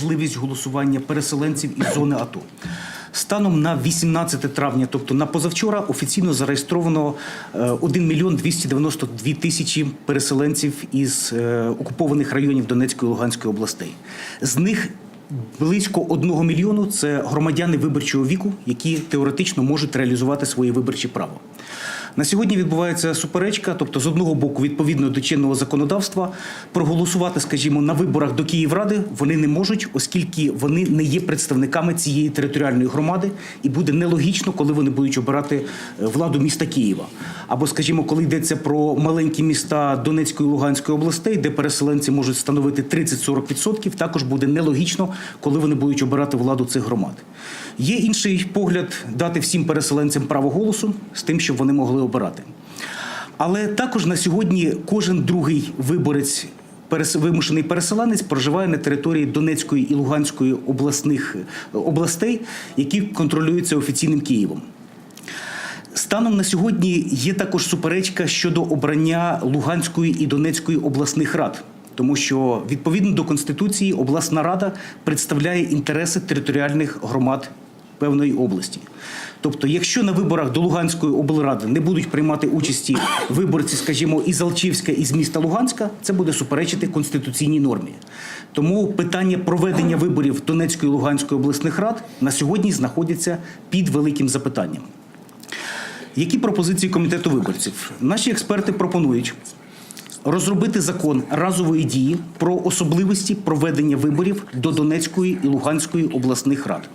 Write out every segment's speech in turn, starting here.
можливість голосування переселенців із зони АТО. Станом на 18 травня, тобто на позавчора, офіційно зареєстровано е, 1 мільйон 292 тисячі переселенців із е, окупованих районів Донецької і Луганської областей. З них близько 1 мільйону це громадяни виборчого віку, які теоретично можуть реалізувати своє виборче право. На сьогодні відбувається суперечка, тобто з одного боку, відповідно до чинного законодавства, проголосувати, скажімо, на виборах до Київради вони не можуть, оскільки вони не є представниками цієї територіальної громади, і буде нелогічно, коли вони будуть обирати е, владу міста Києва. Або, скажімо, коли йдеться про маленькі міста Донецької і Луганської областей, де переселенці можуть становити 30-40%, також буде нелогічно, коли вони будуть обирати владу цих громад. Є інший погляд дати всім переселенцям право голосу з тим, щоб вони могли обирати. Але також на сьогодні кожен другий виборець. Вимушений переселенець проживає на території Донецької і Луганської обласних областей, які контролюються офіційним Києвом. Станом на сьогодні є також суперечка щодо обрання Луганської і Донецької обласних рад, тому що відповідно до конституції обласна рада представляє інтереси територіальних громад певної області. Тобто, якщо на виборах до Луганської облради не будуть приймати участі виборці, скажімо, із Алчівська із міста Луганська, це буде суперечити конституційній нормі. Тому питання проведення виборів Донецької і Луганської обласних рад на сьогодні знаходяться під великим запитанням. Які пропозиції комітету виборців? Наші експерти пропонують розробити закон разової дії про особливості проведення виборів до Донецької і Луганської обласних рад.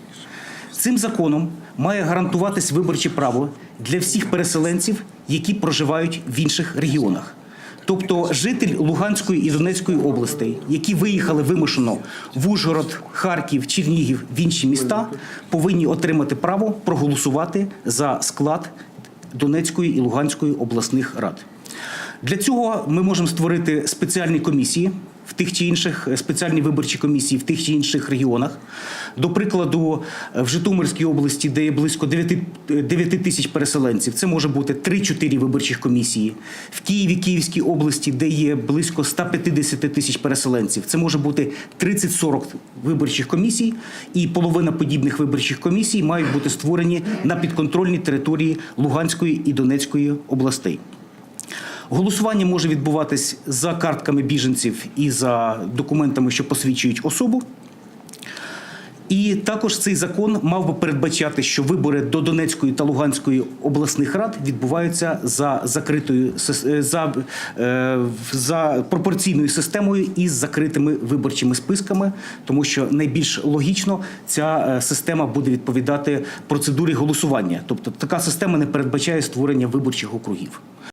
Цим законом має гарантуватись виборче право для всіх переселенців, які проживають в інших регіонах. Тобто житель Луганської і Донецької областей, які виїхали вимушено в Ужгород, Харків, Чернігів в інші міста, повинні отримати право проголосувати за склад Донецької і Луганської обласних рад. Для цього ми можемо створити спеціальні комісії в тих чи інших спеціальні виборчі комісії в тих чи інших регіонах. До прикладу, в Житомирській області, де є близько 9, 9 тисяч переселенців, це може бути 3-4 виборчих комісії. В Києві, Київській області, де є близько 150 тисяч переселенців, це може бути 30-40 виборчих комісій, і половина подібних виборчих комісій мають бути створені на підконтрольній території Луганської і Донецької областей. Голосування може відбуватись за картками біженців і за документами, що посвідчують особу. І також цей закон мав би передбачати, що вибори до Донецької та Луганської обласних рад відбуваються за закритою е, за, е, за пропорційною системою із закритими виборчими списками, тому що найбільш логічно ця е, система буде відповідати процедурі голосування. Тобто така система не передбачає створення виборчих округів.